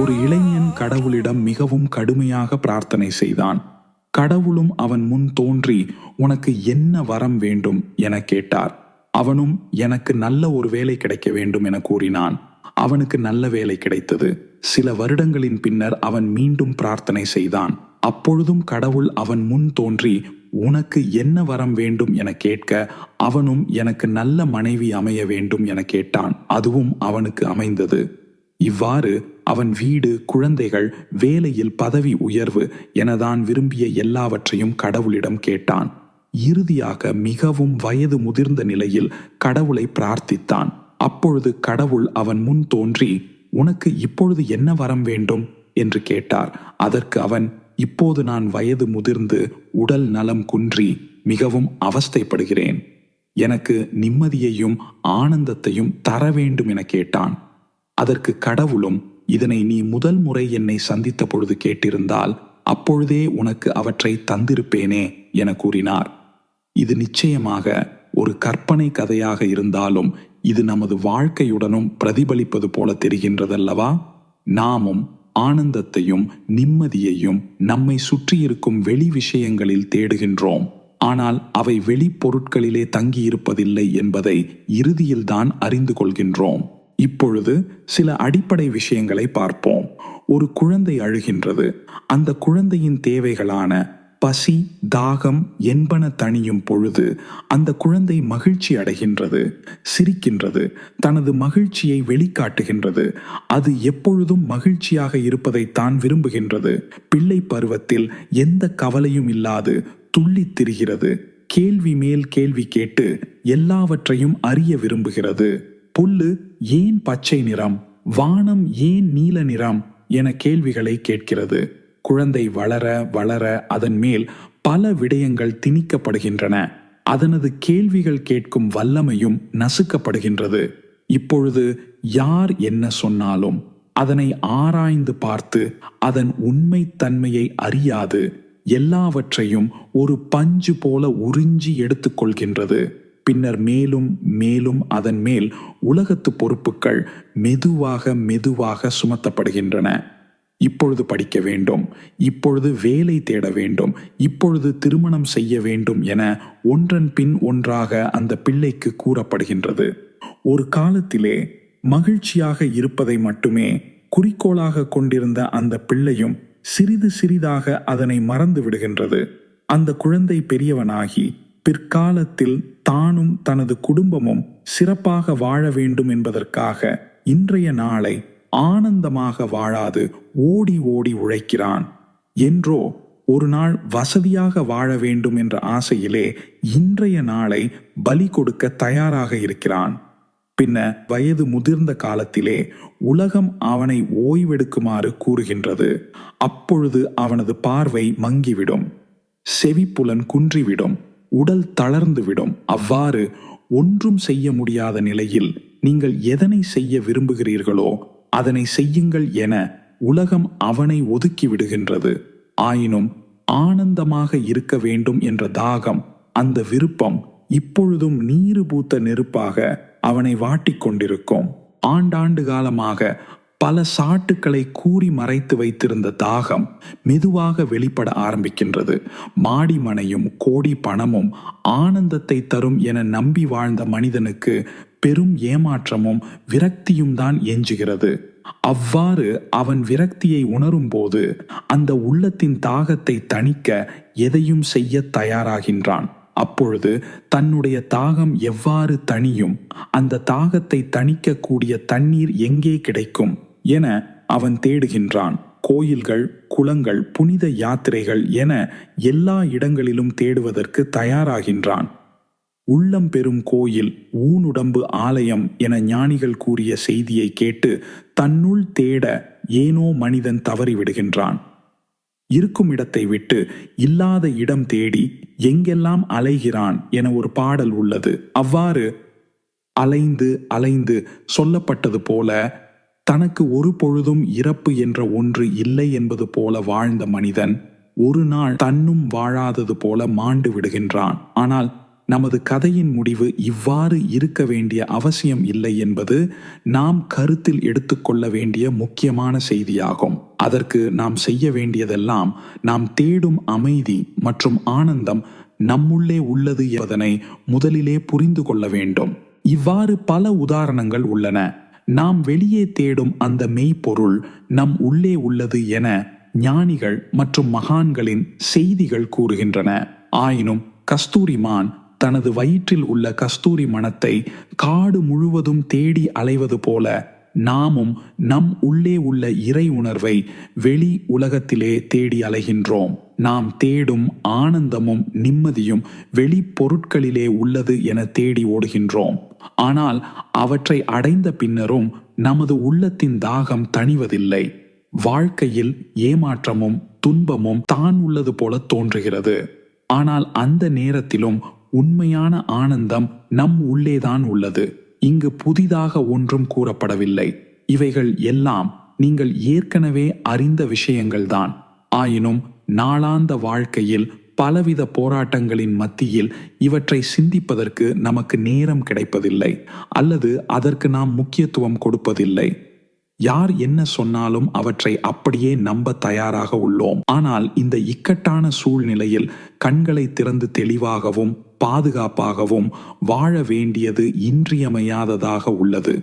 ஒரு இளைஞன் கடவுளிடம் மிகவும் கடுமையாக பிரார்த்தனை செய்தான். கடவுளும் அவன் முன் தோன்றி உனக்கு என்ன வரம் வேண்டும்? என கேட்டார். அவனும் எனக்கு நல்ல ஒரு வேலை கிடைக்க வேண்டும் என கூறினான். அவனுக்கு நல்ல வேலை கிடைத்தது. சில வருடங்களின் பின்னர் அவன் மீண்டும் பிரார்த்தனை செய்தான். அப்பொழுதும் கடவுள் அவன் முன் தோன்றி உனக்கு என்ன வரம் வேண்டும்? என கேட்க அவனும் எனக்கு நல்ல மனைவி அமைய வேண்டும் என கேட்டான். அதுவும் அவனுக்கு அமைந்தது. இவ்வாறு அவன் வீடு குழந்தைகள் வேலையில் பதவி உயர்வு என தான் விரும்பிய எல்லாவற்றையும் கடவுளிடம் கேட்டான். இறுதியாக மிகவும் வயது முதிர்ந்த நிலையில் கடவுளை பிரார்த்தித்தான். அப்பொழுது கடவுள் அவன் முன் தோன்றி உனக்கு இப்பொழுது என்ன வரம் வேண்டும்? என்று கேட்டார். அதற்கு அவன் இப்போது நான் வயது முதிர்ந்து உடல் நலம் குன்றி மிகவும் அவஸ்தைப்படுகிறேன். எனக்கு நிம்மதியையும் ஆனந்தத்தையும் தர வேண்டும் என கேட்டான். அதற்கு கடவுளும் இதனை நீ முதல் முறை என்னை சந்தித்த பொழுது கேட்டிருந்தால் அப்பொழுதே உனக்கு அவற்றை தந்திருப்பேனே என கூறினார். இது நிச்சயமாக ஒரு கற்பனை கதையாக இருந்தாலும் இது நமது வாழ்க்கையுடனும் பிரதிபலிப்பது போல தெரிகின்றதல்லவா? நாமும் ஆனந்தத்தையும் நிம்மதியையும் நம்மை சுற்றியிருக்கும் வெளி விஷயங்களில் தேடுகின்றோம். ஆனால் அவை வெளிப்பொருட்களிலே தங்கியிருப்பதில்லை என்பதை இறுதியில்தான் அறிந்து கொள்கின்றோம். இப்பொழுது சில அடிப்படை விஷயங்களை பார்ப்போம். ஒரு குழந்தை அழுகின்றது. அந்த குழந்தையின் தேவைகளான பசி தாகம் என்பன தணியும் பொழுது அந்த குழந்தை மகிழ்ச்சி அடைகின்றது சிரிக்கின்றது தனது மகிழ்ச்சியை வெளிக்காட்டுகின்றது. அது எப்பொழுதும் மகிழ்ச்சியாக இருப்பதைத்தான் விரும்புகின்றது. பிள்ளை பருவத்தில் எந்த கவலையும் இல்லாது துள்ளித் திரிகிறது. கேள்வி மேல் கேள்வி கேட்டு எல்லாவற்றையும் அறிய விரும்புகிறது. புல்லு ஏன் பச்சை நிறம்? வானம் ஏன் நீல நிறம்? என கேள்விகளை கேட்கிறது. குழந்தை வளர வளர அதன் மேல் பல விடயங்கள் திணிக்கப்படுகின்றன. அதனது கேள்விகள் கேட்கும் வல்லமையும் நசுக்கப்படுகின்றது. இப்பொழுது யார் என்ன சொன்னாலும் அதனை ஆராய்ந்து பார்த்து அதன் உண்மைத்தன்மையை அறியாது. எல்லாவற்றையும் ஒரு பஞ்சு போல உறிஞ்சி எடுத்துக்கொள்கின்றது பின்னர் மேலும் மேலும் அதன் மேல் உலகத்து பொறுப்புகள் மெதுவாக மெதுவாக சுமத்தப்படுகின்றன. இப்பொழுது படிக்க வேண்டும். இப்பொழுது வேலை தேட வேண்டும். இப்பொழுது திருமணம் செய்ய வேண்டும் என ஒன்றன் பின் ஒன்றாக அந்த பிள்ளைக்கு கூறப்படுகின்றது. ஒரு காலத்திலே மகிழ்ச்சியாக இருப்பதை மட்டுமே குறிக்கோளாக கொண்டிருந்த அந்த பிள்ளையும் சிறிது சிறிதாக அதனை மறந்து விடுகின்றது. அந்த குழந்தை பெரியவனாகி பிற்காலத்தில் தானும் தனது குடும்பமும் சிறப்பாக வாழ வேண்டும் என்பதற்காக இன்றைய நாளை ஆனந்தமாக வாழாது ஓடி ஓடி உழைக்கிறான். என்றோ ஒரு நாள் வசதியாக வாழ வேண்டும் என்ற ஆசையிலே இன்றைய நாளை பலி கொடுக்க தயாராக இருக்கிறான். பின்ன வயது முதிர்ந்த காலத்திலே உலகம் அவனை ஓய்வெடுக்குமாறு கூறுகின்றது. அப்பொழுது அவனது பார்வை மங்கிவிடும். செவிப்புலன் குன்றிவிடும். உடல் தளர்ந்துவிடும் அவ்வாறு ஒன்றும் செய்ய முடியாத நிலையில் நீங்கள் எதனை செய்ய விரும்புகிறீர்களோ அதனை செய்யுங்கள் என உலகம் அவனை ஒதுக்கி விடுகின்றது. ஆயினும் ஆனந்தமாக இருக்க வேண்டும் என்ற தாகம் அந்த விருப்பம் இப்பொழுதும் நீரு பூத்த நெருப்பாக அவனை வாட்டிக் கொண்டிருக்கும். ஆண்டாண்டு காலமாக பல சாட்டுக்களை கூறி மறைத்து வைத்திருந்த தாகம் மெதுவாக வெளிப்பட ஆரம்பிக்கின்றது. மாடி மனையும் கோடி பணமும் ஆனந்தத்தை தரும் என நம்பி வாழ்ந்த மனிதனுக்கு பெரும் ஏமாற்றமும் விரக்தியும் தான் எஞ்சுகிறது அவ்வாறு அவன் விரக்தியை உணரும்போது அந்த உள்ளத்தின் தாகத்தை தணிக்க எதையும் செய்ய தயாராகின்றான். அப்பொழுது தன்னுடைய தாகம் எவ்வாறு தணியும்? அந்த தாகத்தை தணிக்கக்கூடிய தண்ணீர் எங்கே கிடைக்கும்? என அவன் தேடுகின்றான். கோயில்கள் குளங்கள் புனித யாத்திரைகள் என எல்லா இடங்களிலும் தேடுவதற்கு தயாராகின்றான். உள்ளம் பெறும் கோயில் ஊனுடம்பு ஆலயம் என ஞானிகள் கூறிய செய்தியை கேட்டு தன்னுள் தேட ஏனோ மனிதன் தவறிவிடுகின்றான். இருக்கும் இடத்தை விட்டு இல்லாத இடம் தேடி எங்கெல்லாம் அலைகிறான் என ஒரு பாடல் உள்ளது. அவ்வாறு அலைந்து அலைந்து சொல்லப்பட்டது போல தனக்கு ஒரு பொழுதும் இறப்பு என்ற ஒன்று இல்லை என்பது போல வாழ்ந்த மனிதன் ஒரு நாள் தன்னும் வாழாதது போல மாண்டு விடுகின்றான். ஆனால் நமது கதையின் முடிவு இவ்வாறு இருக்க வேண்டிய அவசியம் இல்லை என்பது நாம் கருத்தில் எடுத்துக்கொள்ள வேண்டிய முக்கியமான செய்தியாகும். அதற்கு நாம் செய்ய வேண்டியதெல்லாம் நாம் தேடும் அமைதி மற்றும் ஆனந்தம் நம்முள்ளே உள்ளது என்பதனை முதலிலே புரிந்து கொள்ள வேண்டும். இவ்வாறு பல உதாரணங்கள் உள்ளன. நாம் வெளியே தேடும் அந்த மெய்ப்பொருள் நம் உள்ளே உள்ளது என ஞானிகள் மற்றும் மகான்களின் செய்திகள் கூறுகின்றன. ஆயினும் கஸ்தூரிமான் தனது வயிற்றில் உள்ள கஸ்தூரி மனத்தை காடு முழுவதும் தேடி அலைவது போல நாமும் நம் உள்ளே உள்ள இறை உணர்வை வெளி உலகத்திலே தேடி அலைகின்றோம். நாம் தேடும் ஆனந்தமும் நிம்மதியும் வெளி பொருட்களிலே உள்ளது என தேடி ஓடுகின்றோம். ஆனால் அவற்றை அடைந்த பின்னரும் நமது உள்ளத்தின் தாகம் தணிவதில்லை. வாழ்க்கையில் ஏமாற்றமும் துன்பமும் தான் உள்ளது போல தோன்றுகிறது. ஆனால் அந்த நேரத்திலும் உண்மையான ஆனந்தம் நம் உள்ளேதான் உள்ளது. இங்கு புதிதாக ஒன்றும் கூறப்படவில்லை. இவைகள் எல்லாம் நீங்கள் ஏற்கனவே அறிந்த விஷயங்கள்தான். ஆயினும் நாளாந்த வாழ்க்கையில் பலவித போராட்டங்களின் மத்தியில் இவற்றை சிந்திப்பதற்கு நமக்கு நேரம் கிடைப்பதில்லை அல்லது அதற்கு நாம் முக்கியத்துவம் கொடுப்பதில்லை. யார் என்ன சொன்னாலும் அவற்றை அப்படியே நம்ப தயாராக உள்ளோம். ஆனால் இந்த இக்கட்டான சூழ்நிலையில் கண்களை திறந்து தெளிவாகவும் பாதுகாப்பாகவும் வாழ வேண்டியது இன்றியமையாததாக உள்ளது.